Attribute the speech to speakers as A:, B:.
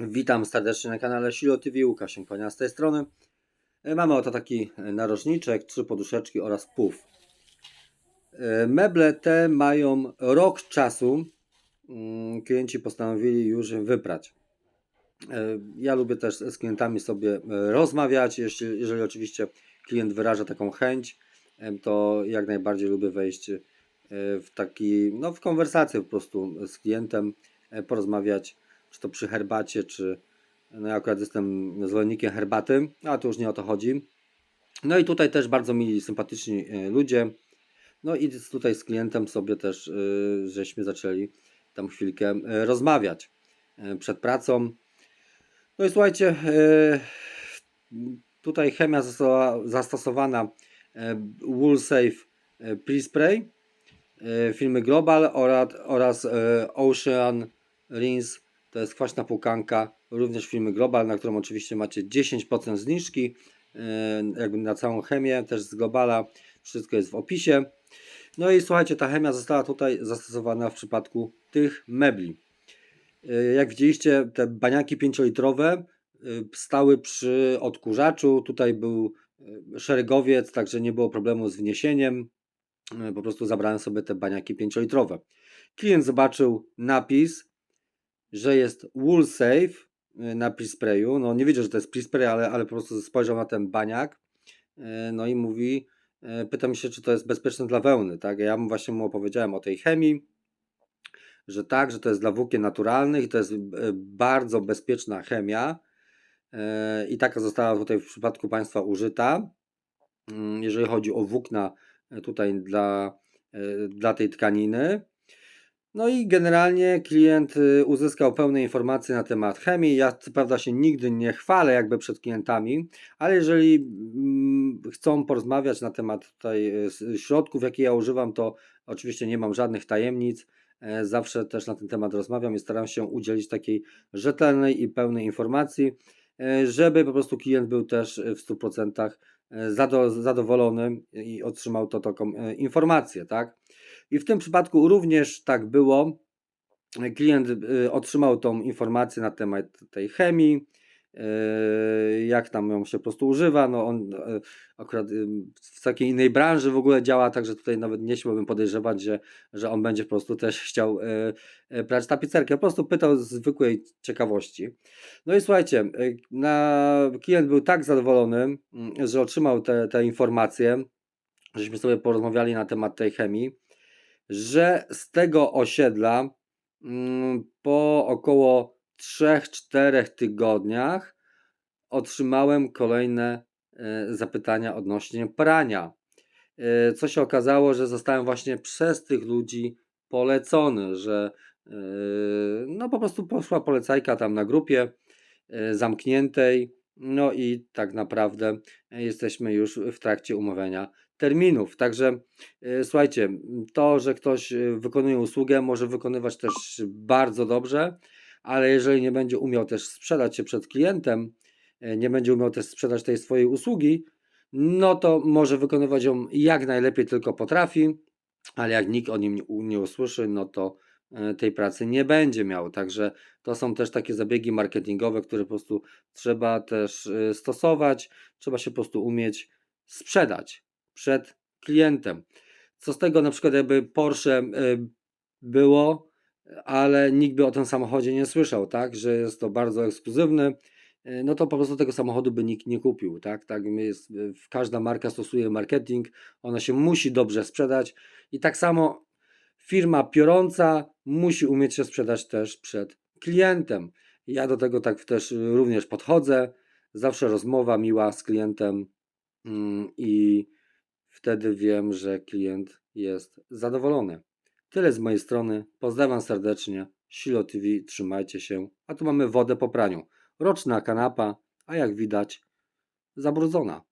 A: Witam serdecznie na kanale Silo TV, Łukasz Konia z tej strony. E, Mamy oto taki e, narożniczek, trzy poduszeczki oraz puf. E, Meble te mają rok czasu. Mm, Klienci postanowili już wyprać. Ja lubię też z klientami sobie rozmawiać, jeśli, jeżeli oczywiście klient wyraża taką chęć, to jak najbardziej lubię wejść w taki, no w konwersację po prostu z klientem, porozmawiać, czy to przy herbacie, czy no ja akurat jestem zwolennikiem herbaty, a to już nie o to chodzi. No i tutaj też bardzo mili, sympatyczni e, ludzie. No i tutaj z klientem sobie też e, żeśmy zaczęli tam chwilkę e, rozmawiać przed pracą. No i słuchajcie, tutaj chemia została zastosowana Woolsafe Pre-Spray firmy Global oraz, Ocean Rins, to jest kwaśna pukanka, również firmy Global, na którą oczywiście macie 10% zniżki, e, jakby na całą chemię, też z Globala, wszystko jest w opisie. No i słuchajcie, ta chemia została tutaj zastosowana w przypadku tych mebli. E, Jak widzieliście, te baniaki 5-litrowe y, stały przy odkurzaczu. Tutaj był szeregowiec, także nie było problemu z wniesieniem. Po prostu zabrałem sobie te baniaki 5-litrowe. Klient zobaczył napis, że jest wool safe y, na pre-sprayu. No nie wiedział, że to jest pre-spray, ale, ale po prostu spojrzał na ten baniak. y, No i mówi, y, pyta mi się, czy to jest bezpieczne dla wełny. Tak? Ja mu właśnie mu opowiedziałem o tej chemii, że tak, że to jest dla włókien naturalnych i to jest bardzo bezpieczna chemia. I taka została tutaj w przypadku Państwa użyta. Mm, Jeżeli chodzi o włókna tutaj dla, dla tej tkaniny. No i generalnie klient y, uzyskał pełne informacje na temat chemii. Ja co prawda się nigdy nie chwalę jakby przed klientami, ale jeżeli mm, chcą porozmawiać na temat tutaj y, środków, jakie ja używam, to oczywiście nie mam żadnych tajemnic. E, Zawsze też na ten temat rozmawiam i staram się udzielić takiej rzetelnej i pełnej informacji, e, żeby po prostu klient był też w 100% zado- zadowolony i otrzymał to taką e, informację, tak? I w tym przypadku również tak było. Klient y, otrzymał tą informację na temat tej chemii, y, jak tam ją się po prostu używa. No on y, akurat w takiej innej branży w ogóle działa, także tutaj nawet nie śmiałbym podejrzewać, że, że on będzie po prostu też chciał prać tapicerkę. Po prostu pytał z zwykłej ciekawości. No i słuchajcie, na, klient był tak zadowolony, mm, że otrzymał te, te informacje, żeśmy sobie porozmawiali na temat tej chemii że z tego osiedla mm, po około 3-4 tygodniach otrzymałem kolejne e, zapytania odnośnie prania. E, Co się okazało, że zostałem właśnie przez tych ludzi polecony, że e, no po prostu poszła polecajka tam na grupie zamkniętej, no i tak naprawdę jesteśmy już w trakcie umawiania terminów. Także e, słuchajcie, to, że ktoś e, wykonuje usługę, może wykonywać też bardzo dobrze, ale jeżeli nie będzie umiał też sprzedać się przed klientem, e, nie będzie umiał też sprzedać tej swojej usługi, no to może wykonywać ją jak najlepiej tylko potrafi, ale jak nikt o nim nie, usłyszy, no to tej pracy nie będzie miał. Także to są też takie zabiegi marketingowe, które po prostu trzeba też stosować. Trzeba się po prostu umieć sprzedać przed klientem. Co z tego na przykład jakby Porsche e, było, ale nikt by o tym samochodzie nie słyszał, tak, że jest to bardzo ekskluzywny, e, no to po prostu tego samochodu by nikt nie kupił, tak, tak jest, e, każda marka stosuje marketing, ona się musi dobrze sprzedać i tak samo firma piorąca musi umieć się sprzedać też przed klientem. Ja do tego tak też również podchodzę, zawsze rozmowa miła z klientem mm, i wtedy wiem, że klient jest zadowolony. Tyle z mojej strony. Pozdrawiam serdecznie. Silo TV, trzymajcie się. A tu mamy wodę po praniu. Roczna kanapa, a jak widać, zabrudzona.